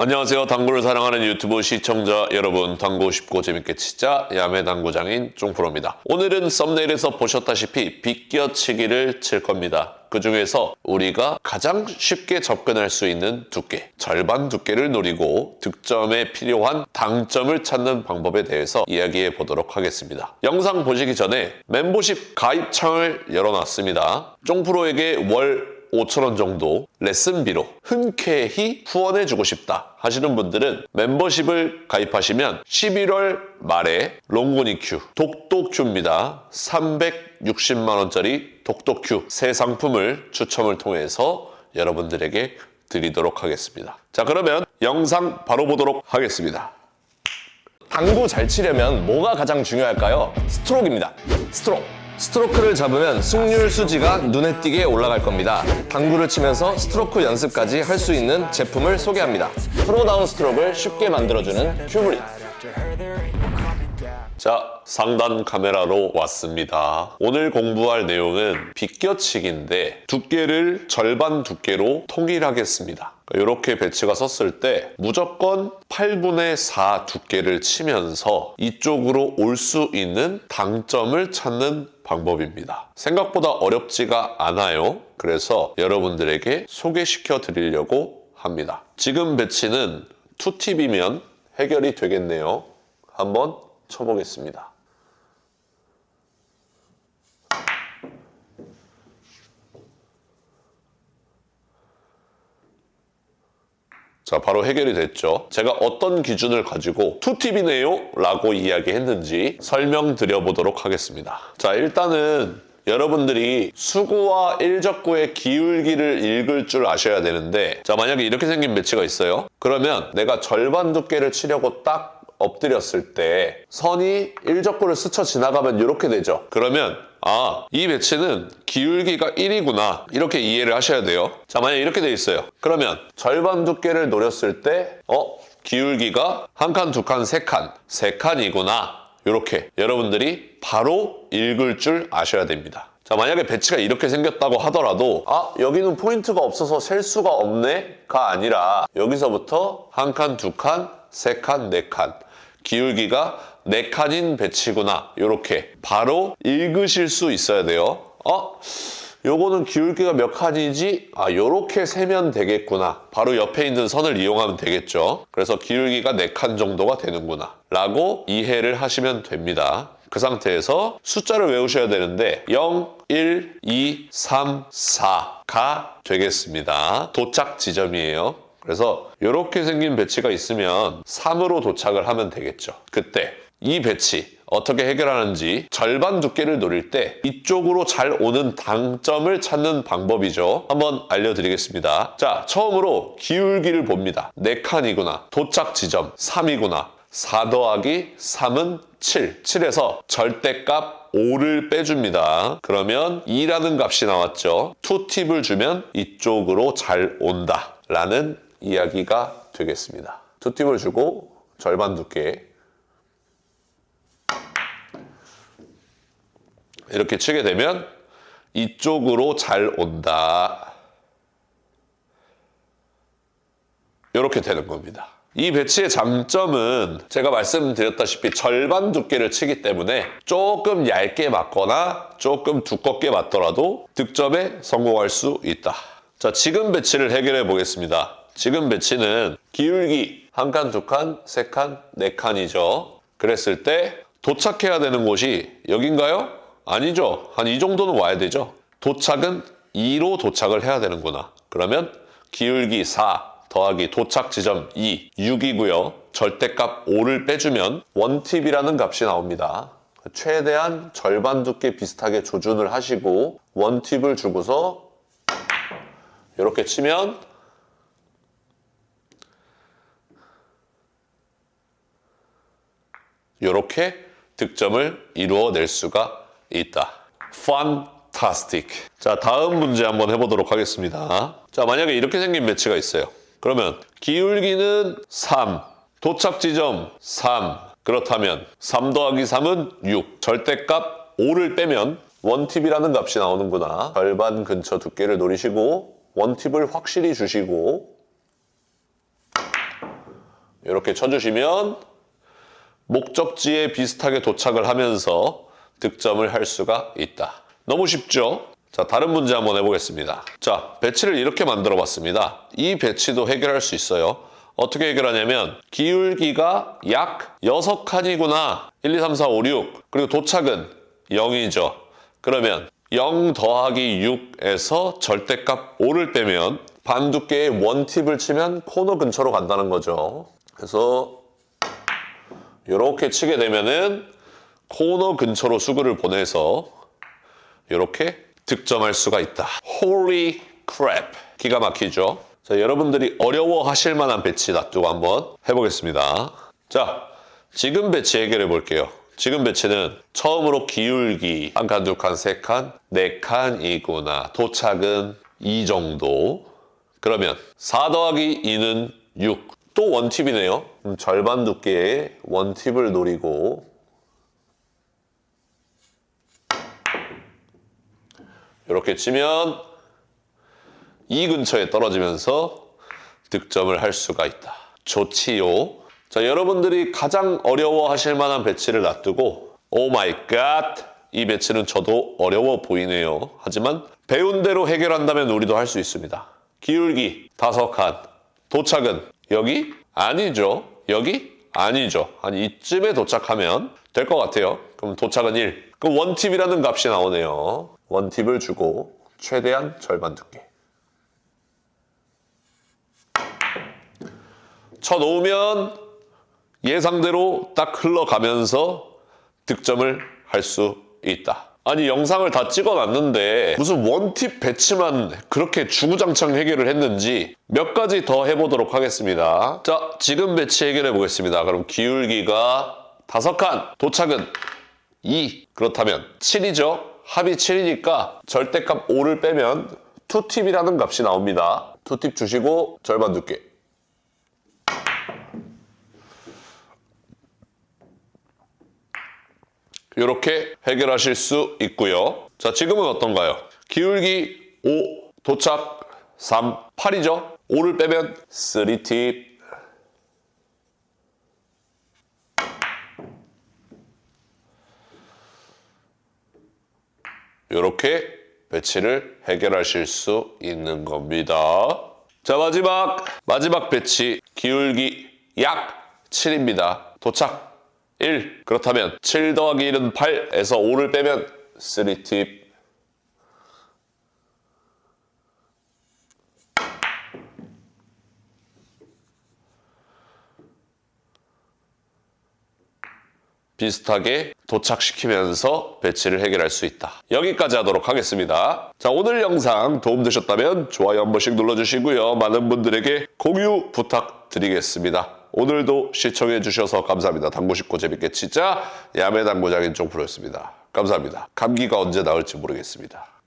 안녕하세요. 당구를 사랑하는 유튜브 시청자 여러분. 당구 쉽고 재밌게 치자 야매 당구장인 쫑프로입니다. 오늘은 썸네일에서 보셨다시피 비껴치기를 칠 겁니다. 그 중에서 우리가 가장 쉽게 접근할 수 있는 두께, 절반 두께를 노리고 득점에 필요한 당점을 찾는 방법에 대해서 이야기해 보도록 하겠습니다. 영상 보시기 전에 멤버십 가입창을 열어놨습니다. 쫑프로에게 월 5천원 정도 레슨비로 흔쾌히 후원해주고 싶다 하시는 분들은 멤버십을 가입하시면 11월 말에 롱고니큐 독독큐입니다. 360만원짜리 독독큐 새 상품을 추첨을 통해서 여러분들에게 드리도록 하겠습니다. 자 그러면 영상 바로 보도록 하겠습니다. 당구 잘 치려면 뭐가 가장 중요할까요? 스트로크입니다. 스트로크. 스트로크를 잡으면 승률 수지가 눈에 띄게 올라갈 겁니다. 당구를 치면서 스트로크 연습까지 할 수 있는 제품을 소개합니다. 프로다운 스트로크를 쉽게 만들어주는 큐브릿. 자, 상단 카메라로 왔습니다. 오늘 공부할 내용은 비껴치기인데 두께를 절반 두께로 통일하겠습니다. 이렇게 배치가 섰을 때 무조건 8분의 4 두께를 치면서 이쪽으로 올 수 있는 당점을 찾는 방법입니다. 생각보다 어렵지가 않아요. 그래서 여러분들에게 소개시켜 드리려고 합니다. 지금 배치는 투팁이면 해결이 되겠네요. 한번 쳐보겠습니다. 자, 바로 해결이 됐죠. 제가 어떤 기준을 가지고 투팁이네요 라고 이야기했는지 설명드려 보도록 하겠습니다. 자, 일단은 여러분들이 수구와 일적구의 기울기를 읽을 줄 아셔야 되는데 자, 만약에 이렇게 생긴 배치가 있어요. 그러면 내가 절반 두께를 치려고 딱 엎드렸을 때 선이 일적구를 스쳐 지나가면 이렇게 되죠. 그러면 아, 이 배치는 기울기가 1이구나. 이렇게 이해를 하셔야 돼요. 자, 만약 이렇게 돼 있어요. 그러면 절반 두께를 노렸을 때, 어, 기울기가 한 칸, 두 칸, 세 칸, 세 칸이구나. 이렇게 여러분들이 바로 읽을 줄 아셔야 됩니다. 자, 만약에 배치가 이렇게 생겼다고 하더라도, 아, 여기는 포인트가 없어서 셀 수가 없네?가 아니라, 여기서부터 한 칸, 두 칸, 세 칸, 네 칸. 기울기가 네 칸인 배치구나. 이렇게 바로 읽으실 수 있어야 돼요. 어? 요거는 기울기가 몇 칸이지? 아, 요렇게 세면 되겠구나. 바로 옆에 있는 선을 이용하면 되겠죠. 그래서 기울기가 네칸 정도가 되는구나. 라고 이해를 하시면 됩니다. 그 상태에서 숫자를 외우셔야 되는데 0, 1, 2, 3, 4가 되겠습니다. 도착 지점이에요. 그래서 이렇게 생긴 배치가 있으면 3으로 도착을 하면 되겠죠. 그때 이 배치 어떻게 해결하는지 절반 두께를 노릴 때 이쪽으로 잘 오는 당점을 찾는 방법이죠. 한번 알려드리겠습니다. 자, 처음으로 기울기를 봅니다. 4칸이구나. 도착 지점 3이구나. 4 더하기 3은 7. 7에서 절대값 5를 빼줍니다. 그러면 2라는 값이 나왔죠. 투팁을 주면 이쪽으로 잘 온다. 라는 이야기가 되겠습니다. 투팁을 주고 절반 두께 이렇게 치게 되면 이쪽으로 잘 온다. 이렇게 되는 겁니다. 이 배치의 장점은 제가 말씀드렸다시피 절반 두께를 치기 때문에 조금 얇게 맞거나 조금 두껍게 맞더라도 득점에 성공할 수 있다. 자, 지금 배치를 해결해 보겠습니다. 지금 배치는 기울기 한 칸, 두 칸, 세 칸, 네 칸이죠. 그랬을 때 도착해야 되는 곳이 여긴가요? 아니죠. 한 이 정도는 와야 되죠. 도착은 2로 도착을 해야 되는구나. 그러면 기울기 4 더하기 도착 지점 2, 6이고요. 절대값 5를 빼주면 원팁이라는 값이 나옵니다. 최대한 절반 두께 비슷하게 조준을 하시고 원팁을 주고서 이렇게 치면 이렇게 득점을 이루어낼 수가 있다. Fantastic. 자, 다음 문제 한번 해보도록 하겠습니다. 자, 만약에 이렇게 생긴 매치가 있어요. 그러면 기울기는 3, 도착 지점 3. 그렇다면 3 더하기 3은 6. 절대값 5를 빼면 원팁이라는 값이 나오는구나. 절반 근처 두께를 노리시고 원팁을 확실히 주시고 이렇게 쳐주시면 목적지에 비슷하게 도착을 하면서 득점을 할 수가 있다. 너무 쉽죠? 자, 다른 문제 한번 해보겠습니다. 자, 배치를 이렇게 만들어 봤습니다. 이 배치도 해결할 수 있어요. 어떻게 해결하냐면, 기울기가 약 6칸이구나. 1, 2, 3, 4, 5, 6. 그리고 도착은 0이죠. 그러면 0 더하기 6에서 절대값 5를 빼면 반 두께의 원팁을 치면 코너 근처로 간다는 거죠. 그래서 이렇게 치게 되면은 코너 근처로 수구를 보내서 이렇게 득점할 수가 있다. Holy crap. 기가 막히죠? 자, 여러분들이 어려워 하실 만한 배치 놔두고 한번 해보겠습니다. 자, 지금 배치 해결해 볼게요. 지금 배치는 처음으로 기울기 한 칸, 두 칸, 세 칸, 네 칸이구나. 도착은 이 정도. 그러면 4 더하기 2는 6. 또 원팁이네요. 음, 절반 두께의 원팁을 노리고 이렇게 치면 이 근처에 떨어지면서 득점을 할 수가 있다. 좋지요. 자, 여러분들이 가장 어려워 하실 만한 배치를 놔두고 오 마이 갓! 이 배치는 저도 어려워 보이네요. 하지만 배운 대로 해결한다면 우리도 할 수 있습니다. 기울기 다섯 칸. 도착은 여기? 아니죠. 여기? 아니죠. 한 이쯤에 도착하면 될 것 같아요. 그럼 도착은 1. 그럼 원팁이라는 값이 나오네요. 원팁을 주고 최대한 절반 두께. 쳐 놓으면 예상대로 딱 흘러가면서 득점을 할 수 있다. 아니 영상을 다 찍어놨는데 무슨 원팁 배치만 그렇게 주구장창 해결을 했는지 몇 가지 더 해보도록 하겠습니다. 자 지금 배치 해결해 보겠습니다. 그럼 기울기가 다섯 칸, 도착은 2 그렇다면 7이죠. 합이 7이니까 절대값 5를 빼면 투팁이라는 값이 나옵니다. 투팁 주시고 절반 두께. 이렇게 해결하실 수 있고요. 자, 지금은 어떤가요? 기울기 5, 도착 3, 8이죠? 5를 빼면 3팁. 이렇게 배치를 해결하실 수 있는 겁니다. 자, 마지막, 마지막 배치. 기울기 약 7입니다. 도착 1. 그렇다면 7 더하기 1은 8에서 5를 빼면 3팁. 비슷하게 도착시키면서 배치를 해결할 수 있다. 여기까지 하도록 하겠습니다. 자, 오늘 영상 도움되셨다면 좋아요 한 번씩 눌러주시고요. 많은 분들에게 공유 부탁드리겠습니다. 오늘도 시청해 주셔서 감사합니다. 당구 쉽고 재밌게 진짜 야매 당구장인 쪽프로였습니다. 감사합니다. 감기가 언제 나을지 모르겠습니다.